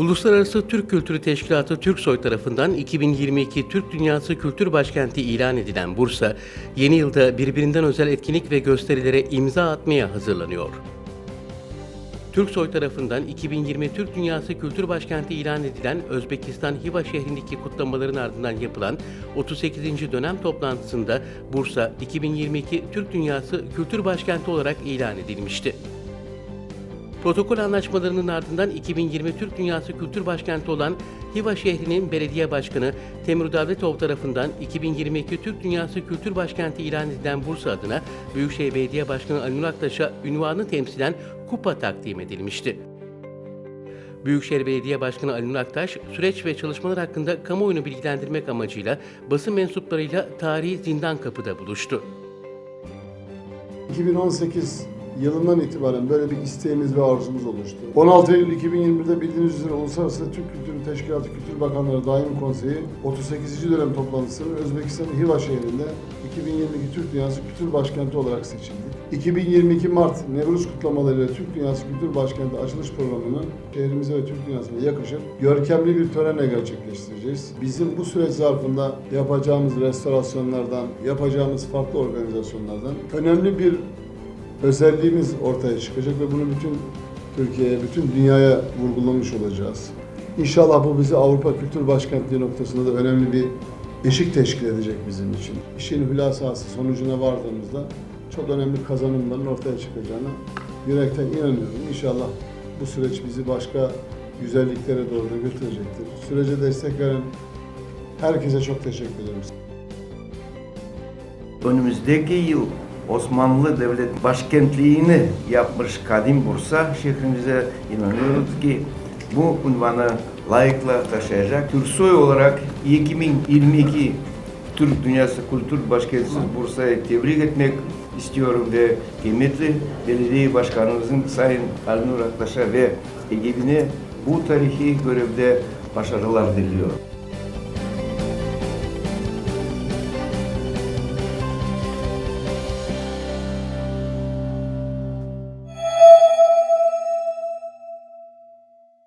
Uluslararası Türk Kültürü Teşkilatı Türksoy tarafından 2022 Türk Dünyası Kültür Başkenti ilan edilen Bursa, yeni yılda birbirinden özel etkinlik ve gösterilere imza atmaya hazırlanıyor. Türksoy tarafından 2020 Türk Dünyası Kültür Başkenti ilan edilen Özbekistan Hiva şehrindeki kutlamaların ardından yapılan 38. dönem toplantısında Bursa 2022 Türk Dünyası Kültür Başkenti olarak ilan edilmişti. Protokol anlaşmalarının ardından 2020 Türk Dünyası Kültür Başkenti olan Hiva şehrinin belediye başkanı Temur Davletov tarafından 2022 Türk Dünyası Kültür Başkenti ilan edilen Bursa adına Büyükşehir Belediye Başkanı Ali Nur ünvanı temsilen kupa takdim edilmişti. Büyükşehir Belediye Başkanı Ali Nur süreç ve çalışmalar hakkında kamuoyunu bilgilendirmek amacıyla basın mensuplarıyla tarihi zindan kapıda buluştu. 2018 yılından itibaren böyle bir isteğimiz ve arzumuz oluştu. 16 Eylül 2021'de bildiğiniz üzere Uluslararası Türk Kültürü Teşkilatı Kültür Bakanları Daim Konseyi 38. dönem toplantısının Özbekistan'ın Hiva şehrinde 2022 Türk Dünyası Kültür Başkenti olarak seçildi. 2022 Mart Nevruz kutlamalarıyla Türk Dünyası Kültür Başkenti açılış programını şehrimize ve Türk dünyasına yakışır görkemli bir törenle gerçekleştireceğiz. Bizim bu süreç zarfında yapacağımız restorasyonlardan, yapacağımız farklı organizasyonlardan önemli bir özelliğimiz ortaya çıkacak ve bunu bütün Türkiye'ye, bütün dünyaya vurgulamış olacağız. İnşallah bu bizi Avrupa Kültür Başkentliği noktasında da önemli bir eşik teşkil edecek bizim için. İşin hülasası sonucuna vardığımızda çok önemli kazanımların ortaya çıkacağına yürekten inanıyorum. İnşallah bu süreç bizi başka güzelliklere doğru da götürecektir. Sürece destek veren herkese çok teşekkür ederim. Önümüzdeki yıl Osmanlı Devlet başkentliğini yapmış Kadim Bursa şehrimize inanıyoruz ki bu unvanı layıkla taşıyacak. Türksoy olarak 2022 Türk Dünyası Kültür Başkenti Bursa'yı tebrik etmek istiyorum ve kıymetli belediye başkanımızın Sayın Alnur Aktaş'a ve ekibine bu tarihi görevde başarılar diliyorum.